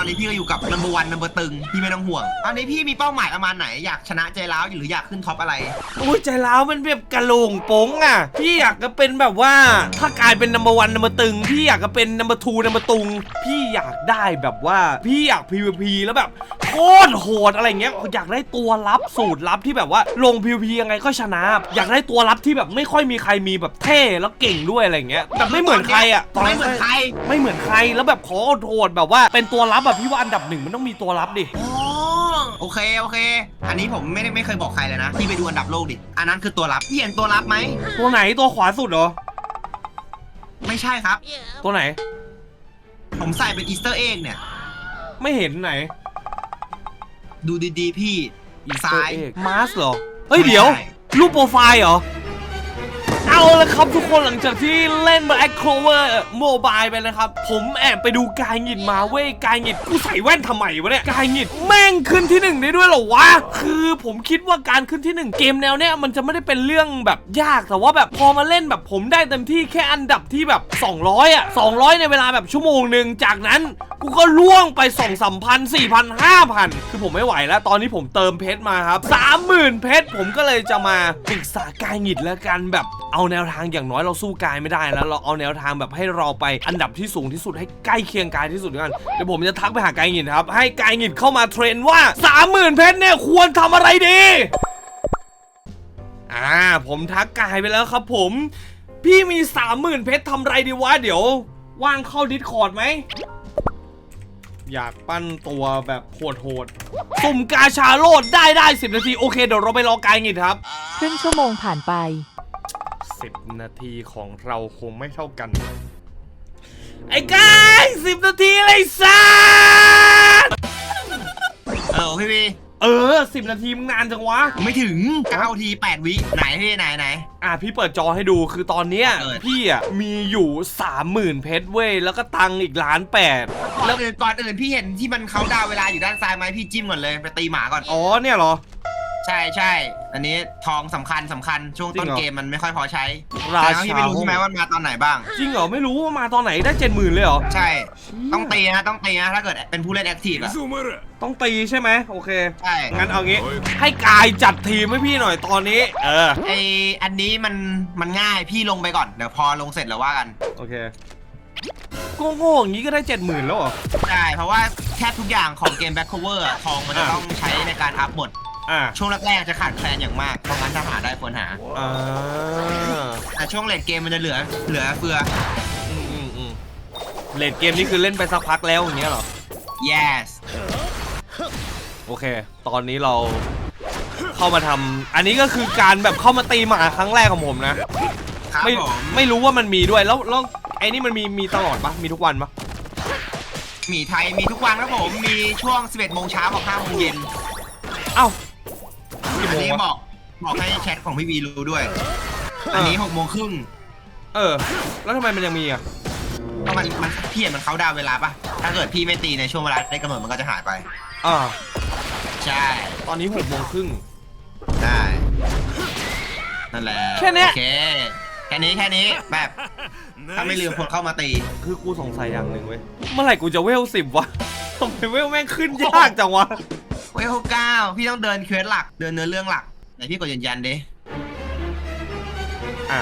อนนี้พี่ก็อยู่กับนัมเบอร์วันนัมเบอร์ตึงพี่ไม่ต้องห่วงตอนนี้พี่มีเป้าหมายประมาณไหนอยากชนะใจร้าวหรืออยากขึ้นท็อปอะไร โอ้ยใจร้าวมันแบบกะโหลงโป้งอะ พี่อยากจะเป็นแบบว่าถ้ากลายเป็นนัมเบอร์วันนัมเบอร์ตึง พี่อยากจะเป็นนัมเบอร์ทูนัมเบอร์ตุง พี่อยากได้แบบว่าพี่อยาก PVP แล้วแบบโคตรโหดอะไรเงี้ยอยากได้ตัวลับสูตรลับที่แบบว่าลง PVP ยังไงก็ชนะ อยากได้ตัวลับที่แบบไม่ค่อยมีใครมีแบบเท่แล้วเก่งด้วยอะไรเงี้ยแบบไม่เหมือนใครอะไม่เหมือนใคร ไม่เหมือนใครแล้วแบบขอโหดๆแบบว่าเป็นตัวลับแบบพี่ว่าอันดับหนึ่งมันต้องมีตัวลับดิ อ๋อโอเคโอเค อันนี้ผมไม่ได้ไม่เคยบอกใครเลยนะพี่ไปดูอันดับโลกดิ อันนั้นคือตัวรับพี่เห็นตัวรับไหมตัวไหนตัวขวาสุดเหรอ ไม่ใช่ครับ ตัวไหน ผมใส่เป็นอีสเตอร์เอ็กเนี่ย ไม่เห็นไหนดูดีๆพี่ซ้าย มาสเหรอ เฮ้ยเดี๋ยวไม่ใช่รูปโปรไฟล์เหรอ เอาละครับทุกคนหลังจากที่เล่น Black Clover Mobile ไปนะครับ ผมแอบไปดูกายหงิดมาเว้ยกายหงิดกูใส่แว่นทำไมวะเนี่ยกายหงิดแม่งขึ้นที่หนึ่งได้ด้วยเหรอวะ คือผมคิดว่าการขึ้นที่หนึ่งเกมแนวเนี้ยมันจะไม่ได้เป็นเรื่องแบบยาก แต่ว่าแบบพอมาเล่นแบบผมได้เต็มที่แค่อันดับที่แบบ 200 อะ 200 ในเวลาแบบชั่วโมงหนึ่งจากนั้นกูก็ล่วงไป2 3 0 0 0 4 0 0 0 5,000 คือผมไม่ไหวแล้ว ตอนนี้ผมเติมเพชรมาครับ 30,000 เพชรผมก็เลยจะมาปรึกษากายหงิดแล้วกันแบบเอาแนวทางอย่างน้อยเราสู้กายไม่ได้แล้ว เราเอาแนวทางแบบให้เราไปอันดับที่สูงที่สุดให้ใกล้เคียงกายที่สุดกันเดี๋ยวผมจะทักไปหากายหงิดครับให้กายหงิดเข้ามาเทรนว่า 30,000 เพชรเนี่ยควรทำอะไรดี อ่า ผมทักกายไปแล้วครับผม พี่มี 30,000 เพชรทำไรดีวะ เดี๋ยว ว่างเข้าดิสคอร์ดไหม อยากปั้นตัวแบบโหดๆสุ่มกาชาโลดได้ได้ 10 นาที โอเค เดี๋ยวเราไปรอกายหงิดครับ ครึ่งชั่วโมงผ่านไป 10 นาทีของเราคงไม่เท่ากัน ไอ้กาย10 นาทีเลยสัส เออพี่พี่เออ10นาทีมึงนานจังวะ ไม่ถึง9ที 8 วิไหนพี่ไหนไหน อะพี่เปิดจอให้ดูคือตอนเนี้ยเปิด พี่อะมีอยู่ 30,000 เพชรเว้ย แล้วก็ตังค์อีกล้านแปดแล้วอื่นก่อนอื่นพี่เห็นที่มันเขาดาวเวลาอยู่ด้านซ้ายไหมพี่จิ้มก่อนเลยไปตีหมาก่อนอ๋อเนี่ยเหรอใช่ใช่อันนี้ทองสำคัญสำคัญช่วงต้นจริงเหรอเกมมันไม่ค่อยพอใช้ราแต่ชาพี่ไม่รู้ใช่ไหมว่ามันมาตอนไหนบ้าง จริงเหรอไม่รู้ว่ามาตอนไหนได้เจ็ดหมื่นเลยเหรอใช่ ต้องตีนะต้องตีนะถ้าเกิดเป็นผู้เล่นแอคทีฟอะต้องตีใช่ไหมโอเคใช่งั้นเอางี้ ให้กายจัดทีมให้พี่หน่อยตอนนี้ เออไออันนี้มันมันง่ายพี่ลงไปก่อนเดี๋ยวพอลงเสร็จแล้วว่ากันโอเคโง่ๆอย่างนี้ก็ได้เจ็ดหมื่นแล้วเหรอใช่เพราะว่าแทบทุกอย่างของเกมแบ็คโคเวอร์ทองมันจะอะต้องใช้ในการอัพหมด อ่า ช่วงแรกๆจะขาดแคลนอย่างมาก เพราะงั้นถ้าหาได้ควรหา อ่าแต่ช่วงเลดเกมมันจะเหลือ เหลือเฟือ อืมอืมอืมเลดเกมนี่คือเล่นไปสักพักแล้วอย่างเงี้ยเหรอ yes โอเค ตอนนี้เราเข้ามาทำอันนี้ก็คือการแบบเข้ามาตีหมาครั้งแรกของผมนะ ครับไม่ผมไม่รู้ว่ามันมีด้วยแล้วแล้วไอ้นี่มันมีมีตลอดปะมีทุกวันปะหมีไทยมีทุกวันครับผม มีช่วง 11โมงเช้ากับ5โมงเย็น เอ้ากี่ อัโมนงนี้วะบอกบอกให้แชทของพี่วีรู้ด้วย อันนี้6โมงครึ่งเออ แล้วทำไมมันยังมีอะเพราะมันมันพี่เห็นมันเขาดาวน์เวลาปะถ้าเกิดพี่ไม่ตีในช่วงเวลาได้กำหนดมันก็จะหายไป อ่าใช่ ตอนนี้หกโมงครึ่ง ได้นั่นแหละแค่เนี้ย โอเคแค่นี้แค่นี้แบบถ้าไม่ลืมคนเข้ามาตี คือกูสงสัยอย่างหนึ่งเว้ย เมื่อไหร่กูจะเวลสิบวะทำไมเวลแม่งขึ้นยากจังวะ เวลเก้าพี่ต้องเดินเควสหลัก เดินเนื้อเรื่องหลัก ไหนพี่กดยืนยันดิอะ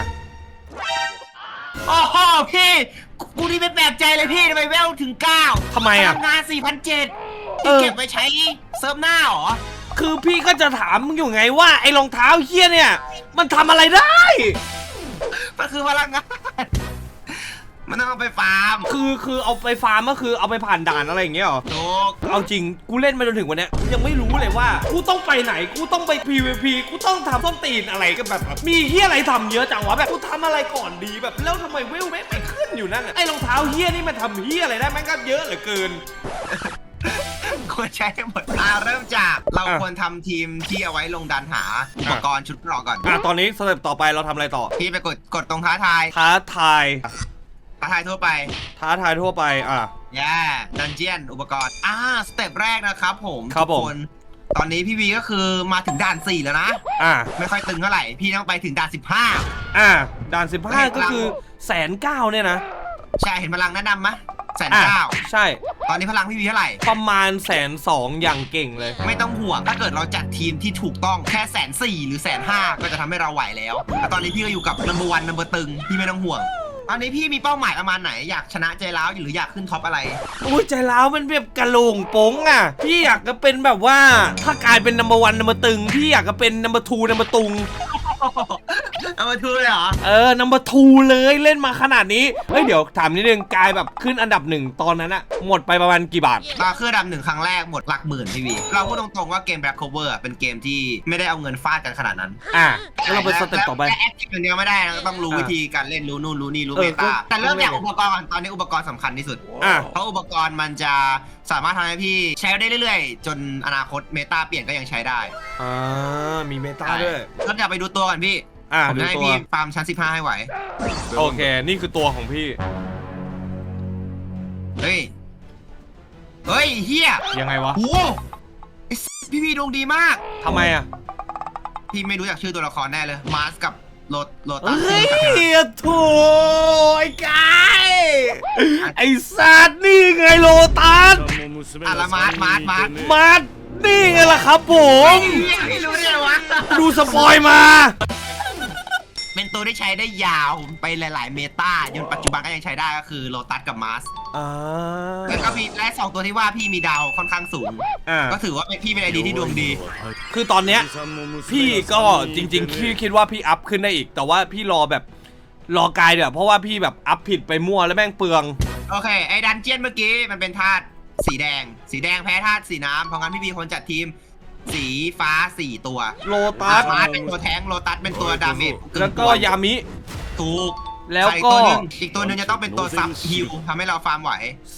โอ้โหพี่กูกูนี่ไม่แปลกใจเลยพี่ทำไมเวลถึงเก้าทำไมอะพลังงาน4,007เอพี่อเก็บไว้ใช้เซิร์ฟหน้าเหรอ คือพี่ก็จะถามมึงอยู่ไงว่าไอ้รองเท้าเฮี้ยเนี่ย มันทำอะไรได้ มันคือพลังงาน มันต้องเอาไปฟาร์มคือคือเอาไปฟาร์มก็คือเอาไปผ่านด่านอะไรอย่างเงี้ยเหรอ ถูกเอาจริง กูเล่นมาจนถึงวันเนี้ยกูยังไม่รู้เลยว่า กูต้องไปไหน กูต้องไป PVP กูต้องทำต้นตีนอะไรกันแบบ มีเฮี้ยอะไรทำเยอะจังวะแบบ กูทำอะไรก่อนดีแบบ แล้วทำไมเวลแม่งไม่ขึ้นอยู่นั่นอะไอ้รองเท้าเฮี้ยนี่มันทำเฮี้ยอะไรได้แม่งก็เยอะเหลือเกิน ควรใช้ให้หมดอ่าเริ่มจากเราอะควรทำทีมที่เอาไว้ลงดันหาอุปกรณ์ชุดเกรอกก่อน อะตอนนี้สเต็ปต่อไปเราทำอะไรต่อ พี่ไปกดกดตรงท้าทายท้าทาย ท้าทายทั่วไปท้าทายทั่วไปอะแย่ดันเจียนอุปกรณ์ อ่า สเต็ปแรกนะครับผมครับทุกผมคนตอนนี้พี่วีก็คือมาถึงด่าน 4 แล้วนะ อะไม่ค่อยตึงเท่าไหร่ พี่ต้องไปถึงด่าน อะด่านเฮ้ย15ก็คือแสนเก้าเนี่ยนะ15 ใช่เห็นพลังแนะนำไหมแสนอะเก้าใช่ตอนนี้พลังพี่มีเท่าไหร่ ประมาณแสนสองอย่างเก่งเลย ไม่ต้องห่วง ถ้าเกิดเราจัดทีมที่ถูกต้องแค่แสนสี่หรือแสนห้าก็จะทำให้เราไหวแล้วแต่ตอนนี้พี่ก็อยู่กับนัมเบอร์วันนัมเบอร์ตึง พี่ไม่ต้องห่วง ตอนนี้พี่มีเป้าหมายประมาณไหนอยากชนะใจร้าวหรืออยากขึ้นท็อปอะไรโอ้ยใจร้าวมันแบบกระโหลงโป้งอะ พี่อยากจะเป็นแบบว่าถ้ากลายเป็นนัมเบอร์วันนัมเบอร์ตึง พี่อยากจะเป็นนัมเบอร์ทูนัมเบอร์ตุง เอามาทูเลยเหรอ เออนัมเบอร์ทูเลยเล่นมาขนาดนี้ เฮ้ย เดี๋ยวถามนิดนึง กายแบบขึ้นอันดับหนึ่งตอนนั้นอะหมดไปประมาณกี่บาทตาเครื่องดำหนึ่งครั้งแรกหมดหลักหมื่นพี่วีเราพูดตรงๆว่าเกม Black Cover อะเป็นเกมที่ไม่ได้เอาเงินฟาดกันขนาดนั้นอะแล้วเราไปสเต็ปต่อไป และแอคทีฟอย่างเดียวไม่ได้นะต้องรู้อ่าวิธีการเล่นรู้นู่นรู้นี่รู้เอเมอก็ตาแต่เริ่มจากต้องเล่นอุปกรณ์ก่อนตอนนี้อุปกรณ์สำคัญที่สุด อะ เพราะอุปกรณ์มันจะสามารถทำให้พี่ใช้ได้เรื่อยๆ จนอนาคตเมตาเปลี่ยนก็ยังใช้ได้อ่ามีเมตาด้วย ก็อยากไปดูตัวกันพี่ อะผมดูจะให้ตัว พี่ฟาร์มชั้น15ให้ไหว โอเค นี่คือตัวของพี่ เฮ้ย เฮ้ยเฮียยังไงวะ โอ้โหไอ้สัสพี่พี่ดวงดีมาก ทำไมอะ พี่ไม่รู้จักชื่อตัวละครแน่เลย มาสกับโรโรตัสเฮ้ยโถูไอ้กายไอ้สัตว์นี่ไงโลตัสอะละมาสมาสมาสมาดนี่ไงล่ะครับผม เฮียไม่รู้ได้ไงวะ ดูสปอยมา เป็นตัวที่ใช้ได้ยาวไปหลาย ๆ เมตาจนปัจจุบันก็ยังใช้ได้ก็คือโ o ตัสกับมาสอ่าแล้วก็มีและสองตัวที่ว่าพี่มีดาวค่อนข้างสูง อ่าก็ถือว่าเป็นพี่เป็นไอดีที่ดวงดี คือตอนเนี้ย พี่ก็จริงๆพี่คิดว่าพี่อัพขึ้นได้อีก แต่ว่าพี่รอแบบรอกายเดี๋ยวเพราะว่าพี่แบบอัพผิดไปมั่วแล้วแม่งเปลือง โอเค ไอ้ดันเจียนเมื่อกี้มันเป็นธาตุสีแดง สีแดงแพ้ธาตุสีน้ำเพราะงั้นพี่บีคนจัดทีม สีฟ้าสี่ตัวโลตัส มาสเป็นตัวแทงค์โลตัสเป็นตัวดาเมจแล้วก็ยามิ ถูกแล้วก็ ใส่ตัวหนึ่งอีกตัวหนึ่งจะต้องเป็นตัวซับฮิลทำให้เราฟาร์มไหว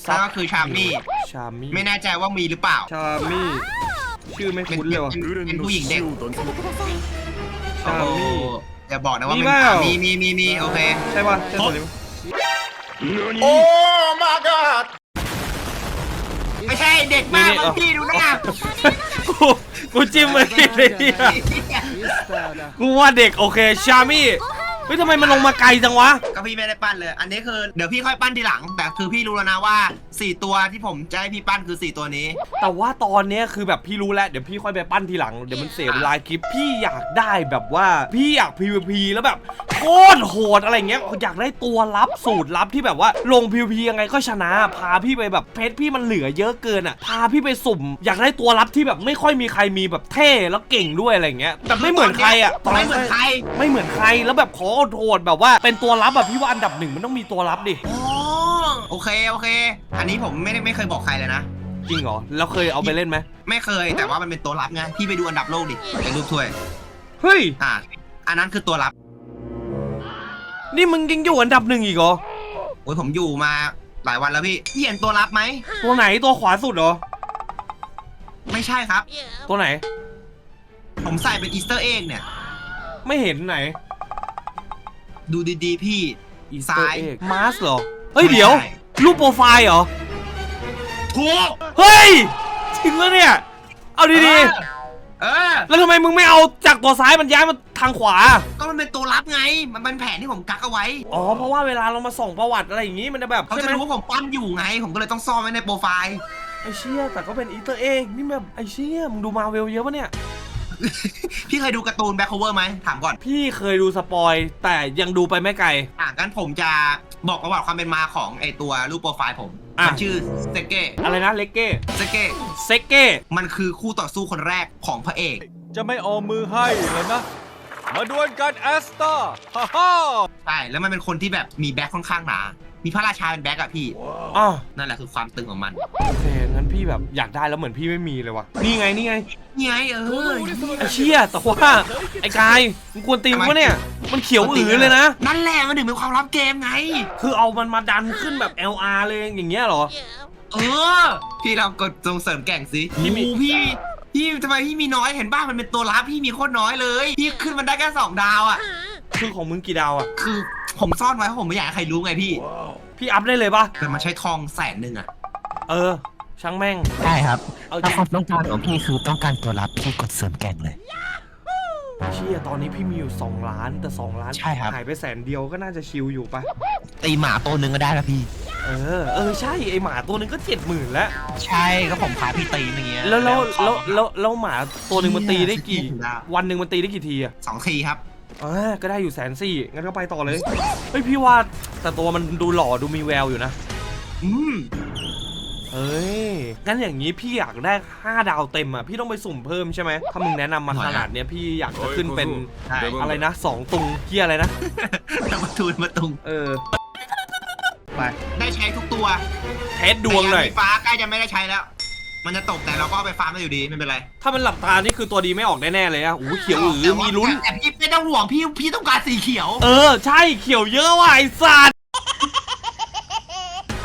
ซับนั่นก็คือชามี่ชามิไม่แน่ใจว่ามีหรือเปล่า ชามิชื่อไม่เป็นคุ้นเลยว่ะเป็นเป็นผู้หญิงเด็ก ชามิ อย่าบอกนะว่ามีเป็นเปล่า มีมีมีมีโอเค ใช่ป่ะใช่ตัวนี้ปะโอ้ my god ไม่ใช่เด็กมากบางพี่ดูหน้ากูกูจิ้มไปที่เลยเนี่ยกูว่าเด็กโอเคชามิเฮ้ยทำไมมันลงมาไกลจังวะ ก็พี่ไม่ได้ปั้นเลย อันนี้คือเดี๋ยวพี่ค่อยปั้นทีหลัง แต่คือพี่รู้แล้วนะว่า 4 ตัวที่ผมจะให้พี่ปั้นคือ 4 ตัวนี้ แต่ว่าตอนเนี้ยคือแบบพี่รู้แล้วเดี๋ยวพี่ค่อยไปปั้นทีหลังเดี๋ยวมันเสียเวลาคลิปพี่อยากได้แบบว่าพี่อยาก PVP แล้วแบบโคตรโหดอะไรเงี้ยอยากได้ตัวลับสูตรลับที่แบบว่าลง PVP ยังไงก็ชนะ พาพี่ไปแบบเพชรพี่มันเหลือเยอะเกินอะพาพี่ไปสุ่ม อยากได้ตัวลับที่แบบไม่ค่อยมีใครมีแบบเท่แล้วเก่งด้วยอะไรเงี้ยแบบไม่เหมือนใครอะไม่เหมือนใครไม่เหมือนใครแล้วแบบขอโหดแบบว่าเป็นตัวลับแบบพี่ว่าอันดับหนึ่งมันต้องมีตัวลับดิอ๋อโอเคโอเค อันนี้ผมไม่ได้ไม่เคยบอกใครเลยนะจริงเหรอแล้วเคยเอาไปเล่นไหมไม่เคยแต่ว่ามันเป็นตัวลับไงพี่ไปดูอันดับโลกดิเป็นรูปถ้วยเฮ้ยอ่าอันนั้นคือตัวลับ นี่มึงยังอยู่อันดับหนึ่งอีกเหรอ โอ้ยผมอยู่มาหลายวันแล้วพี่พี่เห็นตัวลับไหม ตัวไหนตัวขวาสุดเหรอ ไม่ใช่ครับ ตัวไหน ผมใส่เป็นอีสเตอร์เอ็กเนี่ย ไม่เห็นไหนดูดีๆ พี่ Easter ซ้าย egg มาสเหรอ เฮ้ยเดี๋ยว ไม่ใช่ รูปโปรไฟล์เหรอ ถูก เฮ้ยจริงแล้วเนี่ย เอาดีเออ เออๆแล้วทำไมมึงไม่เอาจากตัวซ้ายมันย้ายมาทางขวา ก็มันเป็นตัวลับไง มันเป็นแผนที่ผมกักเอาไว้อ๋อ เพราะว่าเวลาเรามาส่องประวัติอะไรอย่างงี้มันจะแบบเขาใช่จะไหมรู้ว่าผมปั้นอยู่ไง ผมก็เลยต้องซ่อนไว้ในโปรไฟล์ ไอเชี่ยแต่ก็เป็นอีเตอร์เองนี่แบบไอเชี่ยมึงดูมาเวลเยอะปะเนี่ย พี่เคยดูการ์ตูนแบ็คโคเวอร์ไหมถามก่อน พี่เคยดูสปอย แต่ยังดูไปไม่ไกล อะงั้นผมจะบอกประวัติความเป็นมาของไอตัวรูปโปรไฟล์ผม อะ มันชื่อเซเก้อะไรนะเลกเก้เซเก้เซกเก้มันคือคู่ต่อสู้คนแรกของพระเอก จะไม่ออมมือให้แล้วนะ มาดวลกันแอสตาฮ่าฮ่า ใช่ แล้วมันเป็นคนที่แบบมีแบ็คค่อนข้างหนา มีพระราชาเป็นแบ็คอะพี่ อ๋อนั่นแหละคือความตึงของมันโอเคงั้นพี่แบบอยากได้แล้วเหมือนพี่ไม่มีเลยว่ะนี่ไงนี่ไงนี่ไงเออ ไอเชี่ยแต่ว่าไอกายมึงกวนตีนวะเนี่ย มันเขียวอือเลยนะ นั่นแหละมันถึงเป็นความลับเกมไง คือเอามันมาดันขึ้นแบบ LR เลยอย่างเงี้ยเหรอ เออ พี่ลองกดส่งเสริมแก่งสิพี่มี โอ้พี่ พี่ทำไมพี่มีน้อยเห็นบ้างมันเป็นตัวลับพี่มีโคตรน้อยเลย พี่ขึ้นมันได้แค่สองดาวอะ คือของมึงกี่ดาวอะ คือผมซ่อนไว้เพราะผมไม่อยากให้ใครรู้ไงพี่ พี่อัพได้เลยปะแต่มันใช้ทองแสนหนึ่งอะเออ ช่างแม่งใช่ครับ เอาจถ้าริงความต้องการของพี่คือต้องการตัวรับพี่กดเสริมแกร่งเลย เชี่ยตอนนี้พี่มีอยู่ 2 ล้าน แต่ 2 ล้านใช่ครับ หายไปแสนเดียวก็น่าจะชิลอยู่ปะตีหมาตัวหนึ่งก็ได้แล้วพี่ เออ เออ ใช่ ไอหมาตัวหนึงก็เจ็ดหมื่นแล้ว ใช่ก็ผมพาพี่ตีอย่างเงี้ยแล้วแล้วขอแล้วแล้วแล้วหมาตัวหนึ่งมันตีได้กี่เชี่ยวันหนึ่งมันตีได้กี่ทีอะสองทีครับ อ่าก็ได้อยู่แสนสี่งั้นก็ไปต่อเลยเฮ้ยพี่ว่าแต่ตัวมันดูหล่อดูมีแววอยู่นะ อืมเฮ้ย งั้นอย่างนี้พี่อยากได้ 5 ดาวเต็มอะ พี่ต้องไปสุ่มเพิ่มใช่ไหม ถ้ามึงแนะนำมาขนาดเนี้ยพี่อยากจะขึ้นเป็นใช่อะไรนะสองตุงเฮียอะไรนะมาทูนมาตุง เออ ไป ได้ใช้ทุกตัว เทสดวงหน่อยแต่ามีฟ้าใกล้จะไม่ได้ใช้แล้ว มันจะตกแต่เราก็เอาไปฟาร์มได้อยู่ดีไม่เป็นไรถ้ามันหลับตานี่คือตัวดีไม่ออกแน่ๆเลยอะโอ้โหเขียวอือมีลุ้น แต่พี่ไม่ต้องห่วงพี่พี่ต้องการสีเขียวเออ ใช่เขียวเยอะว่ะไอ้สัตว์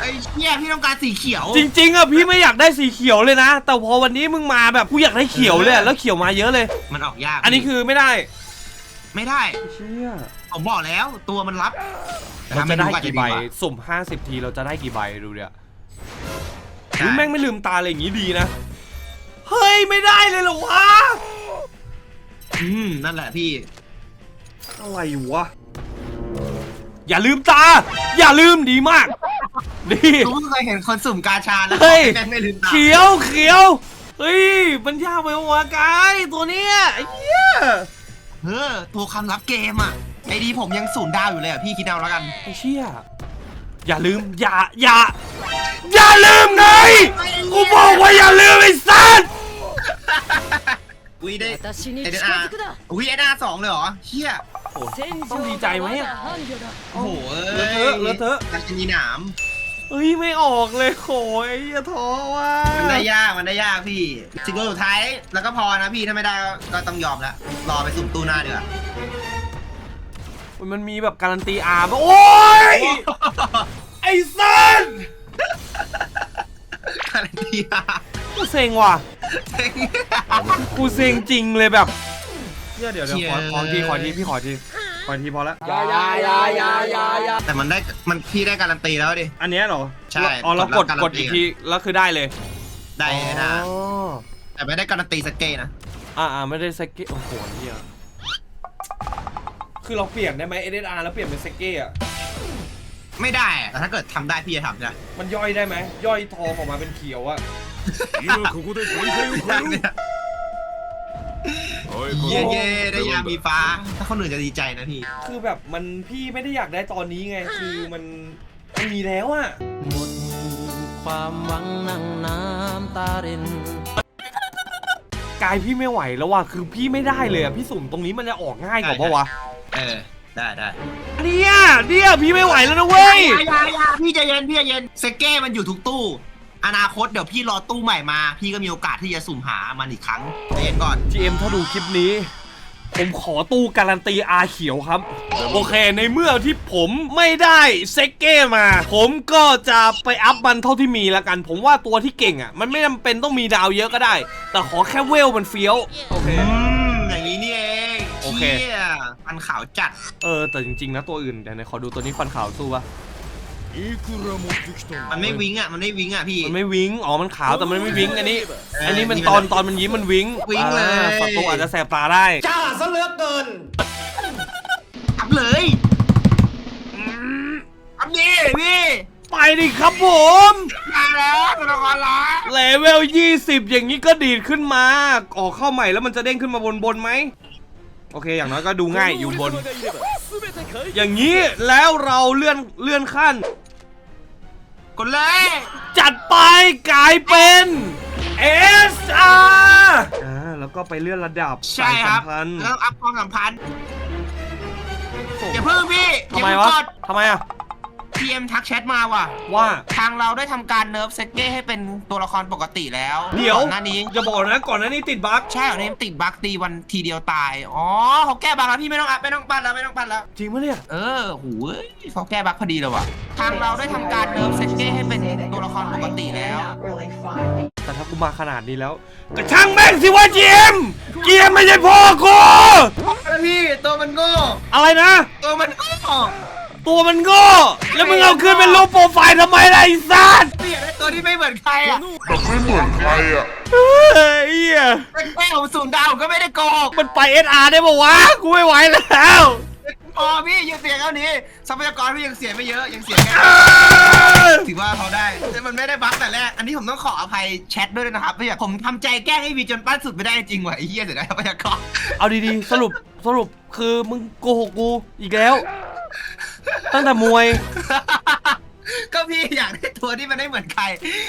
ไอ้เชี่ยพี่ต้องการสีเขียวจริง ๆอะพี่ไม่อยากได้สีเขียวเลยนะ แต่พอวันนี้มึงมาแบบกูอยากได้เขียวเลยอะแล้วเขียวมาเยอะเลย มันออกยากอันนี้คือไม่ได้ไม่ได้เชี่ยผมบอกแล้วตัวมันรับเราจะได้กี่ใบแต่ถ้าม่รู้อาจจะสุ่ม50 ทีเราจะได้กี่ใบดูเดี๋ยวใช่ อุ๊ยแม่งไม่ลืมตาเลยอย่างนี้ดีนะ เฮ้ยไม่ได้เลยเหรอวะ อืมนั่นแหละพี่ อะไรวะ อย่าลืมตา อย่าลืมดีมาก ดีรู้เคยเห็นคนสุ่มกาชาแล้วเฮ้ย แม่งไม่ลืมตาเขียวเขียวเฮ้ยมันยากไปวะกายตัวเนี้ยไอ้เหี้ยเออตัวคำรับเกมอะไอดีผมยังศูนย์ดาวอยู่เลยอะพี่คิดเอาแล้วกัน ไอ้เชี่ยอย่าลืมอย่าอย่า อย่าลืมไง กูบอกว่าอย่าลืมไอ้สัส อุ้ยได้ 私に เอ 近 เดนอาร์ づくな อุ้ยเอเดนอาร์สองเลยเหรอเชี่ย 戦 ต้อง 場 ดีใจไหม はま อะ だ伴侶だ โอ้โห เลอะเทอะเลอะเทอะ มันจะมีหนาม เฮ้ย ไม่ออกเลยโขยอย่าท้อว่ะ มันได้ยากมันได้ยากพี่สิงเกิลสุดท้ายแล้วก็พอนะพี่ถ้าไม่ได้ก็ก็ต้องยอมแล้วรอไปสุ่มตู้หน้าดีกว่า มันมีแบบการันตีอาร์มโอ้ย ไอ้สัส อะไรดีอะกูเซ็งว่ะเซ็งกูเซ็งจริงเลยแบบเดี๋ยวเดี๋ยวเดี๋ยวเชี่ยขอขอทีขอทีพี่ขอทีขอทีพอละแต่มันได้มันพี่ได้การันตีแล้วดิ อันเนี้ยเหรอใช่อ๋อเรากดกดรับกดอีกทีแล้วคือได้เลยได้นะอ๋อแต่ไม่ได้การันตีสเกตนะอ่าอ่าไม่ได้เซกเก้โอ้โหเฮียคือเราเปลี่ยนได้ไหมเอเดอาร์แล้วเปลี่ยนเป็นเซกเก้อะ ไม่ได้อะแต่ถ้าเกิดทำได้พี่จะทำได้ มันย่อยได้ไหมย่อยทองออกมาเป็นเขียวอะ 今ここで限界を超えろ เย่เย่ได้ยามีฟ้า ถ้าคนอื่นจะดีใจนะพี่ คือแบบมันพี่ไม่ได้อยากได้ตอนนี้ไง คือมันมันมีแล้วอะ หมดความหวังนั่งน้ำตาริน กายพี่ไม่ไหวแล้วว่ะคือพี่ไม่ได้เลยอะพี่สุ่มตรงนี้มันจะออกง่ายกว่าปะวะ เออ ได้ได้เนี่ยเนี่ยพี่ไม่ไหวแล้วนะเว้ยยายาพี่ใจเย็นพี่ใจเย็นสเก้มันอยู่ทุกตู้ อนาคตเดี๋ยวพี่รอตู้ใหม่มา พี่ก็มีโอกาสที่จะสุ่มหามันอีกครั้งใจเย็นก่อน GM ถ้าดูคลิปนี้ ผมขอตู้การันตีอาเขียวครับ โอเคในเมื่อที่ผมไม่ได้เซกเก้มา ผมก็จะไปอัพมันเท่าที่มีละกัน ผมว่าตัวที่เก่งอะ มันไม่จำเป็นต้องมีดาวเยอะก็ได้ แต่ขอแค่เวลมันเฟี้ยว โอเค โอเค ชี่ยอันขาวจัด เออ แต่จริง ๆ นะตัวอื่นเดี๋ยวไหนขอดูตัวนี้ฟันขาวสู้ปะ いくら持ってきたんだ มันไม่วิงอ่ะ มันไม่วิงอ่ะพี่ มันไม่วิงอ๋อมันขาวแต่มันไม่วิงอันนี้ เอออั อันนี้มัน นี่ ต มัน อนตอนมันยิ้มมันวิง วิ้งเลย อ่าศัตรูอาจจะแสบตาได้ อัพเลยอืมอัพดีพี่ ไปดิครับผม มาแล้วตัวละครร้าย เลเวล 20 อย่างนี้ก็ดีดขึ้นมา ออกเข้าใหม่แล้วมันจะเด้งขึ้นมาบนบนๆไหม โอเคอย่างน้อยก็ดูง่ายอยู่บน อย่างนี้แล้วเราเลื่อนเลื่อนขั้นกดแล้วจัดไปกลายเป็น SR อ่าแล้วก็ไปเลื่อนระดับใช่ครับเริ่มอัพความสัมพันธ์อย่าเพิ่งพี่ทำไมวะทำไมอะ พีเอ็มทักแชทมาว่ะ ว่า ทางเราได้ทำการเนิร์ฟเซกเก้ให้เป็นตัวละครปกติแล้วเดี๋ยวก่อนหน้านี้ อย่าบอกนะก่อนหน้านี้ติดบั๊กใช่เหรอเนี่ยติดบั๊กตีวันทีเดียวตาย อ๋อเขาแก้บั๊กแล้วพี่ไม่ต้องอัพไม่ต้องปั้นแล้วไม่ต้องปั้นแล้ว จริงปะเนี่ย เออหูยเขาแก้บั๊กพอดีเลยว่ะ ทางเราได้ทำการเนิร์ฟเซกเก้ให้เป็นตัวละครปกติแล้ว แต่ถ้ากูมาขนาดนี้แล้วก็ช่างแม่งสิวะเจมเจมไม่ใช่พ่อกูพี่ตัวมันโง่อะไรนะ ตัวมันโง่ ตัวมันโง่แล้วมึงเอาขึ้นเป็นรูปโปรไฟล์ทำไมล่ะไอ้สัสพี่อยากได้ตัวที่ไม่เหมือนใครอะเฮ้ยเหี้ยเป็นแม่ของศูนย์ดาวก็ไม่ได้โกหกมันไป SR ได้ปะวะกูไม่ไหวแล้วอ๋อพี่ยังเสียเท่านี้ทรัพยากรพี่ยังเสียไม่เยอะยังเสียแค่ถือว่าเขาได้แต่มันไม่ได้บั๊กแต่แรกอันนี้ผมต้องขออภัยแชทด้วยนะครับพี่ผมทำใจแกล้งให้วีจนปั้นสุดไม่ได้จริงว่ะไอ้เหี้ยเสียดายทรัพยากรเอาดีๆสรุปสรุปคือมึงโกหกกูอีกแล้ว ตั้งแต่มวย ก็พี่อยากได้ตัวที่มันไม่เหมือนใคร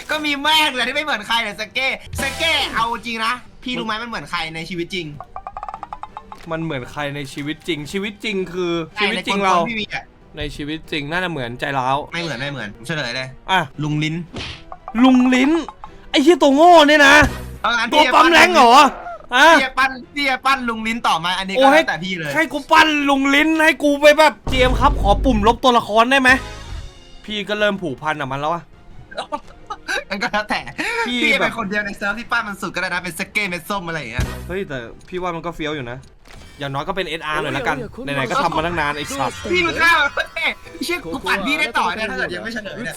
ก็มีแม่งเลยที่ไม่เหมือนใครเลยสเก้สเก้เอาจริงนะ พี่รู้ไหมมันเหมือนใครในชีวิตจริงมันเหมือนใครในชีวิตจริง ชีวิตจริงคือใช่ชีวิตในจริงคนเรา พี่วีอะในชีวิตจริงน่าจะเหมือนใจร้าวไม่เหมือนไม่เหมือนผมเฉลยเลยอะลุงลิ้นลุงลิ้นไอ้เหี้ยตัวโง่เนี่ยนะ เอางั้นตัวพี่จะปั๊มแรงเหรอ อะพี่จะปั้นพี่จะปั้นลุงลิ้นต่อมาอันนี้โอ้ก็ให้แล้วแต่พี่เลยให้กูปั้นลุงลิ้นให้กูไปแบบเจมส์ครับ ขอปุ่มลบตัวละครได้ไหมพี่ก็เริ่มผูกพันกับมันแล้วอะ มันก็แล้วแต่พี่พี่แบบ เป็นคนเดียวในเซิร์ฟที่ปั้นมันสุดก็ได้นะเป็นสเก้เม็ดส้มอะไรอย่างเงี้ยเฮ้ยแต่พี่ว่ามันก็เฟี้ยวอยู่นะ อย่างน้อยก็เป็น SR หน่อยละกันไหนๆก็ทำมาตั้งนานไอ้สัตว์พี่ดูท่ามันเท่เชื่อกูปั่นพี่ได้ต่อเนี่ยถ้าเกิดยังไม่เฉลยเนี่ย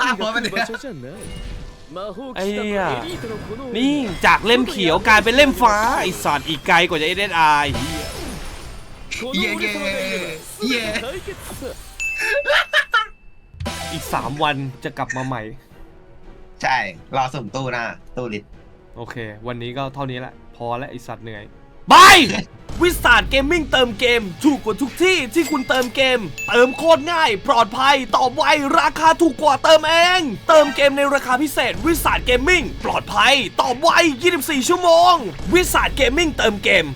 ท่าโพสมันเนี่ย ไอ้เหี้ยนี่จากเล่มเขียวกลายเป็นเล่มฟ้าไอ้สัตว์อีกไกลกว่าจะ SR เหี้ยเย่เย่เย่อีก3วันจะกลับมาใหม่ ใช่ รอสุ่มตู้หน้าตู้ลิตโอเค วันนี้ก็เท่านี้แหละ พอแล้วไอสัตว์เหนื่อยบาย วิสาดเกมมิ่งเติมเกม ถูกกว่าทุกที่ที่คุณเติมเกม เติมโคตรง่าย ปลอดภัย ตอบไว ราคาถูกกว่าเติมเอง เติมเกมในราคาพิเศษ วิสาดเกมมิ่ง ปลอดภัย ตอบไว 24 ชั่วโมง วิสาดเกมมิ่งเติมเกม